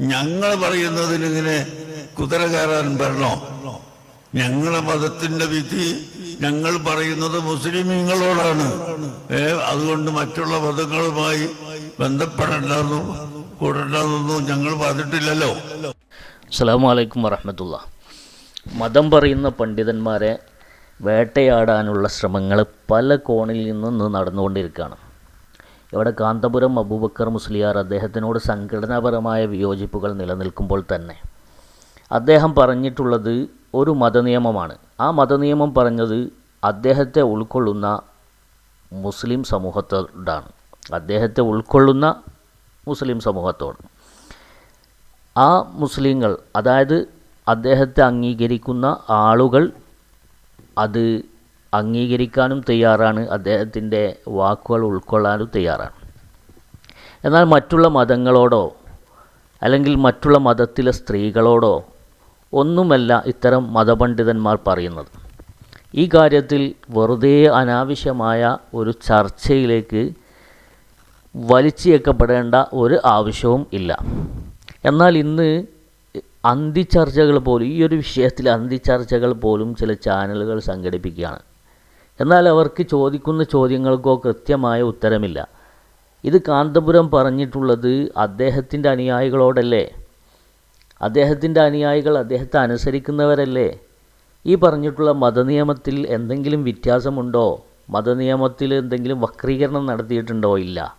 ഞങ്ങൾ പറയുന്നതിനിങ്ങനെ കുതിര കയറാൻ വരണോ? ഞങ്ങളെ മതത്തിന്റെ വിധി ഞങ്ങൾ പറയുന്നത് മുസ്ലിമീങ്ങളോടാണ്. ഏ അതുകൊണ്ട് മറ്റുള്ള മതങ്ങളുമായി ബന്ധപ്പെടണ്ടെന്നും കൂടണ്ടെന്നൊന്നും ഞങ്ങൾ പറഞ്ഞിട്ടില്ലല്ലോ. അസ്സാം വലൈക്കും വറഹമത്തുള്ള. മതം പറയുന്ന പണ്ഡിതന്മാരെ വേട്ടയാടാനുള്ള ശ്രമങ്ങൾ പല കോണിൽ നിന്നും നടന്നുകൊണ്ടിരിക്കുകയാണ്. ഇവിടെ കാന്തപുരം അബൂബക്കർ മുസ്ലിയാർ അദ്ദേഹത്തിനോട് സംഘടനാപരമായ വിയോജിപ്പുകൾ നിലനിൽക്കുമ്പോൾ തന്നെ. അദ്ദേഹം പറഞ്ഞിട്ടുള്ളത് ഒരു മതനിയമമാണ്. ആ മതനിയമം പറഞ്ഞത് അദ്ദേഹത്തെ ഉൾക്കൊള്ളുന്ന മുസ്ലിം സമൂഹത്തോടാണ്. അദ്ദേഹത്തെ ഉൾക്കൊള്ളുന്ന മുസ്ലിം സമൂഹത്തോട്. ആ മുസ്ലിങ്ങൾ അതായത് അദ്ദേഹത്തെ അംഗീകരിക്കുന്ന ആളുകൾ അത് അംഗീകരിക്കാനും തയ്യാറാണ്. അദ്ദേഹത്തിന്റെ വാക്കുകൾ ഉൾക്കൊള്ളാനും തയ്യാറാണ്. എന്നാൽ മറ്റുള്ള മതങ്ങളോടോ അല്ലെങ്കിൽ മറ്റുള്ള മതത്തിലെ സ്ത്രീകളോടോ ഒന്നുമല്ല ഇത്തരം മതപണ്ഡിതന്മാർ പറയുന്നത്. ഈ കാര്യത്തിൽ വെറുതെ അനാവശ്യമായ ഒരു ചർച്ചയിലേക്ക് വലിച്ചേക്കപ്പെടേണ്ട ഒരു ആവശ്യവും ഇല്ല. എന്നാൽ ഇന്ന് അന്തിച്ചർച്ചകൾ പോലും ഈ ഒരു വിഷയത്തിൽ അന്തിച്ചർച്ചകൾ പോലും ചില ചാനലുകൾ സംഘടിപ്പിക്കുകയാണ്. എന്നാൽ അവർക്ക് ചോദിക്കുന്ന ചോദ്യങ്ങൾക്കോ കൃത്യമായ ഉത്തരമില്ല. ഇത് കാന്തപുരം പറഞ്ഞിട്ടുള്ളത് അദ്ദേഹത്തിന്റെ അനുയായികളോടല്ലേ? അദ്ദേഹത്തിന്റെ അനുയായികൾ അദ്ദേഹത്തെ അനുസരിക്കുന്നവരല്ലേ? ഈ പറഞ്ഞിട്ടുള്ള മതനിയമത്തിൽ എന്തെങ്കിലും വ്യത്യാസമുണ്ടോ? മതനിയമത്തിൽ എന്തെങ്കിലും വക്രീകരണം നടത്തിയിട്ടുണ്ടോ? ഇല്ല.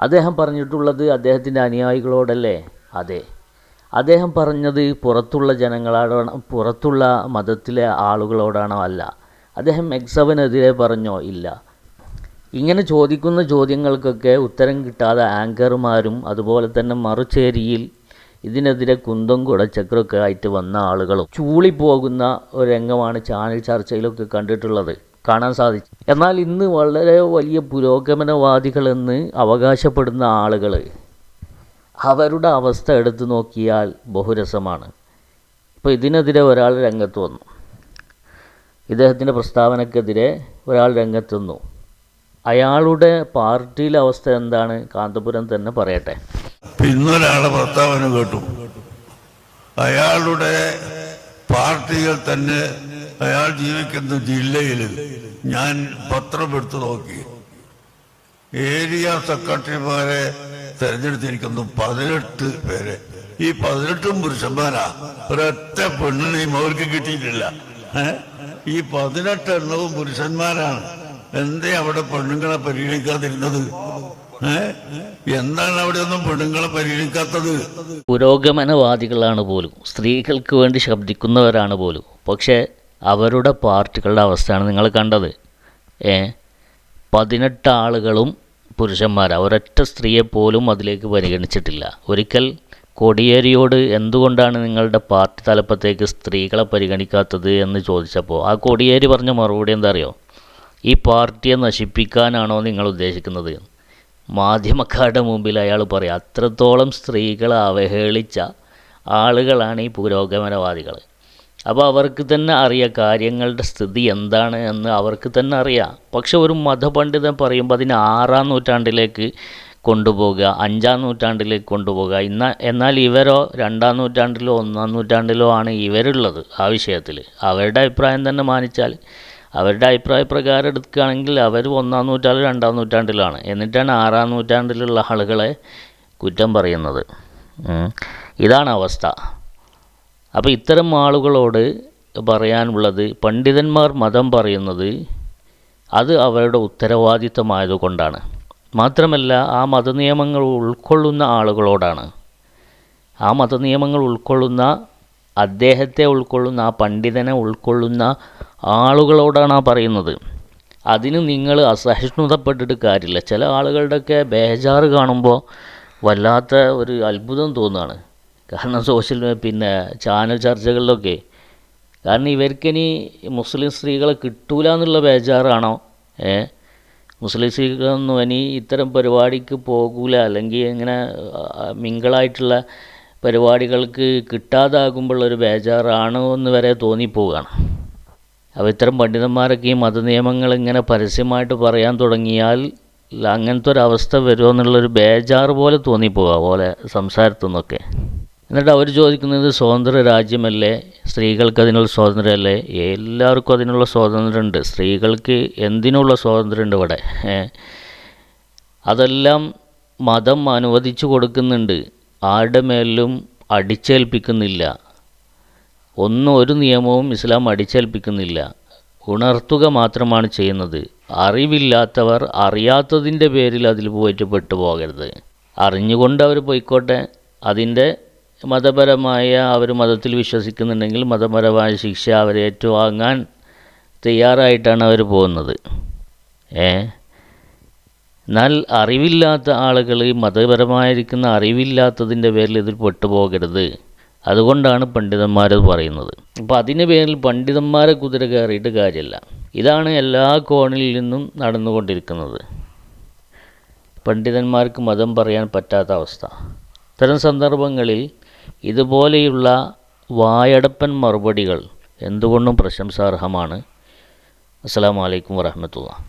അദ്ദേഹം പറഞ്ഞിട്ടുള്ളത് അദ്ദേഹത്തിന്റെ അനുയായികളോടല്ലേ? അതെ. അദ്ദേഹം പറഞ്ഞത് പുറത്തുള്ള ജനങ്ങളോടാണ് പുറത്തുള്ള മതത്തിലെ ആളുകളോടാണോ? അല്ല. അദ്ദേഹം എക്സവനെതിരെ പറഞ്ഞോ? ഇല്ല. ഇങ്ങനെ ചോദിക്കുന്ന ചോദ്യങ്ങൾക്കൊക്കെ ഉത്തരം കിട്ടാതെ ആങ്കർമാരും അതുപോലെ തന്നെ മറുചേരിയിൽ ഇതിനെതിരെ കുന്തം കുടച്ചക്രമൊക്കെ ആയിട്ട് വന്ന ആളുകളും ചൂളിപ്പോകുന്ന ഒരു രംഗമാണ് ചാനൽ ചർച്ചയിലൊക്കെ കണ്ടിട്ടുള്ളത്. കാണാൻ സാധിച്ചു. എന്നാൽ ഇന്ന് വളരെ വലിയ പുരോഗമനവാദികളെന്ന് അവകാശപ്പെടുന്ന ആളുകൾ അവരുടെ അവസ്ഥ എടുത്തു നോക്കിയാൽ ബഹുരസമാണ്. ഇപ്പോൾ ഇതിനെതിരെ ഒരാൾ രംഗത്ത് വന്നു. ഇദ്ദേഹത്തിന്റെ പ്രസ്താവനക്കെതിരെ ഒരാൾ രംഗത്തുന്നു അയാളുടെ പാർട്ടിയിലെ അവസ്ഥ എന്താണ്? കാന്തപുരം തന്നെ പറയട്ടെ. പിന്നൊരാളെ പ്രസ്താവന കേട്ടു. അയാളുടെ പാർട്ടികൾ തന്നെ അയാൾ ജീവിക്കുന്ന ജില്ലയിൽ ഞാൻ പത്രം എടുത്തു നോക്കി. ഏരിയ സെക്രട്ടറിമാരെ തെരഞ്ഞെടുത്തിരിക്കുന്നു പതിനെട്ട് പേരെ. ഈ പതിനെട്ടും പുരുഷന്മാരാ. ഒരൊറ്റ പെണ്ണിനെയും അവർക്ക് കിട്ടിയിട്ടില്ല? ഈ പതിനെട്ട് എണ്ണവും പുരുഷന്മാരാണ്. എന്തേ അവിടെ പെണ്ണുങ്ങളെ പരിഗണിക്കാതിരുന്നത്? എന്താണ് അവിടെ ഒന്നും പെണ്ണുങ്ങളെ പരിഗണിക്കാത്തത്? പുരോഗമനവാദികളാണ് പോലും. സ്ത്രീകൾക്ക് വേണ്ടി ശബ്ദിക്കുന്നവരാണ് പോലും. പക്ഷേ അവരുടെ പാർട്ടികളുടെ അവസ്ഥയാണ് നിങ്ങൾ കണ്ടത്. ഏ? പതിനെട്ട് ആളുകളും പുരുഷന്മാർ ഒരൊറ്റ സ്ത്രീയെ പോലും അതിലേക്ക് പരിഗണിച്ചിട്ടില്ല. ഒരിക്കൽ കോടിയേരിയോട് എന്തുകൊണ്ടാണ് നിങ്ങളുടെ പാർട്ടി തലപ്പത്തേക്ക് സ്ത്രീകളെ പരിഗണിക്കാത്തത് എന്ന് ചോദിച്ചപ്പോൾ ആ കോടിയേരി പറഞ്ഞ മറുപടി എന്താ അറിയോ ഈ പാർട്ടിയെ നശിപ്പിക്കാനാണോ നിങ്ങൾ ഉദ്ദേശിക്കുന്നത്? മാധ്യമക്കാരുടെ മുമ്പിൽ അയാൾ പറയും അത്രത്തോളം സ്ത്രീകളെ അവഹേളിച്ച ആളുകളാണ് ഈ പുരോഗമനവാദികൾ. അപ്പോൾ അവർക്ക് തന്നെ അറിയാം കാര്യങ്ങളുടെ സ്ഥിതി എന്താണ് എന്ന് അവർക്ക് തന്നെ അറിയാം. പക്ഷെ ഒരു മതപണ്ഡിതൻ പറയുമ്പോൾ അതിന് ആറാം നൂറ്റാണ്ടിലേക്ക് കൊണ്ടുപോകുക അഞ്ചാം നൂറ്റാണ്ടിലേക്ക് കൊണ്ടുപോകുക. ഇന്ന എന്നാൽ ഇവരോ രണ്ടാം നൂറ്റാണ്ടിലോ ഒന്നാം നൂറ്റാണ്ടിലോ ആണ് ഇവരുള്ളത് ആ വിഷയത്തിൽ അവരുടെ അഭിപ്രായം തന്നെ മാനിച്ചാൽ അവരുടെ അഭിപ്രായ പ്രകാരം എടുക്കുകയാണെങ്കിൽ അവർ ഒന്നാം നൂറ്റാണ്ട് രണ്ടാം നൂറ്റാണ്ടിലാണ്. എന്നിട്ടാണ് ആറാം നൂറ്റാണ്ടിലുള്ള ആളുകളെ കുറ്റം പറയുന്നത്. ഇതാണ് അവസ്ഥ. അപ്പോൾ ഇത്തരം ആളുകളോട് പറയാനുള്ളത് പണ്ഡിതന്മാർ മതം പറയുന്നത് അത് അവരുടെ ഉത്തരവാദിത്തമായതുകൊണ്ടാണ് മാത്രമല്ല ആ മതനിയമങ്ങൾ ഉൾക്കൊള്ളുന്ന ആളുകളോടാണ്. ആ മതനിയമങ്ങൾ ഉൾക്കൊള്ളുന്ന അദ്ദേഹത്തെ ഉൾക്കൊള്ളുന്ന ആ പണ്ഡിതനെ ഉൾക്കൊള്ളുന്ന ആളുകളോടാണ് ആ പറയുന്നത്. അതിന് നിങ്ങൾ അസഹിഷ്ണുതപ്പെട്ടിട്ട് കാര്യമില്ല. ചില ആളുകളുടെയൊക്കെ ബേജാറ് കാണുമ്പോൾ വല്ലാത്ത ഒരു അത്ഭുതം തോന്നുകയാണ്. കാരണം സോഷ്യൽ പിന്നെ ചാനൽ ചർച്ചകളിലൊക്കെ. കാരണം ഇവർക്കിനി മുസ്ലിം സ്ത്രീകളെ കിട്ടൂല എന്നുള്ള ബേജാറാണോ? ഏ? മുസ്ലിം സ്ത്രീകളൊന്നും ഇനി ഇത്തരം പരിപാടിക്ക് പോകൂല. അല്ലെങ്കിൽ ഇങ്ങനെ മിങ്കിളായിട്ടുള്ള പരിപാടികൾക്ക് കിട്ടാതാകുമ്പോൾ ഒരു ബേജാറാണോ എന്ന് വരെ തോന്നിപ്പോവുകയാണ്. അപ്പോൾ ഇത്തരം പണ്ഡിതന്മാരൊക്കെ ഈ മതനിയമങ്ങൾ ഇങ്ങനെ പരസ്യമായിട്ട് പറയാൻ തുടങ്ങിയാൽ അങ്ങനത്തെ ഒരു അവസ്ഥ വരുമോ ബേജാറ് പോലെ തോന്നിപ്പോവുക പോലെ സംസാരത്തു നിന്നൊക്കെ. എന്നിട്ട് അവർ ചോദിക്കുന്നത് സ്വതന്ത്ര രാജ്യമല്ലേ? സ്ത്രീകൾക്ക് അതിനുള്ള സ്വാതന്ത്ര്യമല്ലേ? എല്ലാവർക്കും അതിനുള്ള സ്വാതന്ത്ര്യമുണ്ട്. സ്ത്രീകൾക്ക് എന്തിനുള്ള സ്വാതന്ത്ര്യമുണ്ട് ഇവിടെ? അതെല്ലാം മതം അനുവദിച്ചു കൊടുക്കുന്നുണ്ട്. ആരുടെ മേലും അടിച്ചേൽപ്പിക്കുന്നില്ല. ഒന്നും ഒരു നിയമവും ഇസ്ലാം അടിച്ചേൽപ്പിക്കുന്നില്ല. ഉണർത്തുക മാത്രമാണ് ചെയ്യുന്നത്. അറിവില്ലാത്തവർ അറിയാത്തതിന്റെ പേരിൽ അതിൽ പോയിട്ട് പെട്ടുപോകരുത്. അറിഞ്ഞുകൊണ്ട് അവർ പോയിക്കോട്ടെ. അതിന്റെ മതപരമായ അവർ മതത്തിൽ വിശ്വസിക്കുന്നുണ്ടെങ്കിൽ മതപരമായ ശിക്ഷ അവരെ ഏറ്റുവാങ്ങാൻ തയ്യാറായിട്ടാണ് അവർ പോകുന്നത്. ഏ? എന്നാൽ അറിവില്ലാത്ത ആളുകൾ മതപരമായിരിക്കുന്ന അറിവില്ലാത്തതിന്റെ പേരിൽ ഇതിൽ പെട്ടുപോകരുത്. അതുകൊണ്ടാണ് പണ്ഡിതന്മാർ പറയുന്നത്. അപ്പോൾ അതിന് പേരിൽ പണ്ഡിതന്മാരെ കുതിര കയറിയിട്ട് കാര്യമല്ല ഇതാണ് എല്ലാ കോണിൽ നിന്നും നടന്നുകൊണ്ടിരിക്കുന്നത്. പണ്ഡിതന്മാർക്ക് മതം പറയാൻ പറ്റാത്ത അവസ്ഥ. ഇത്തരം സന്ദർഭങ്ങളിൽ ഇതുപോലെയുള്ള വായടപ്പൻ മറുപടികൾ എന്തുകൊണ്ടും പ്രശംസാർഹമാണ്. അസ്സാം വലൈക്കും വരഹമത്തുള്ള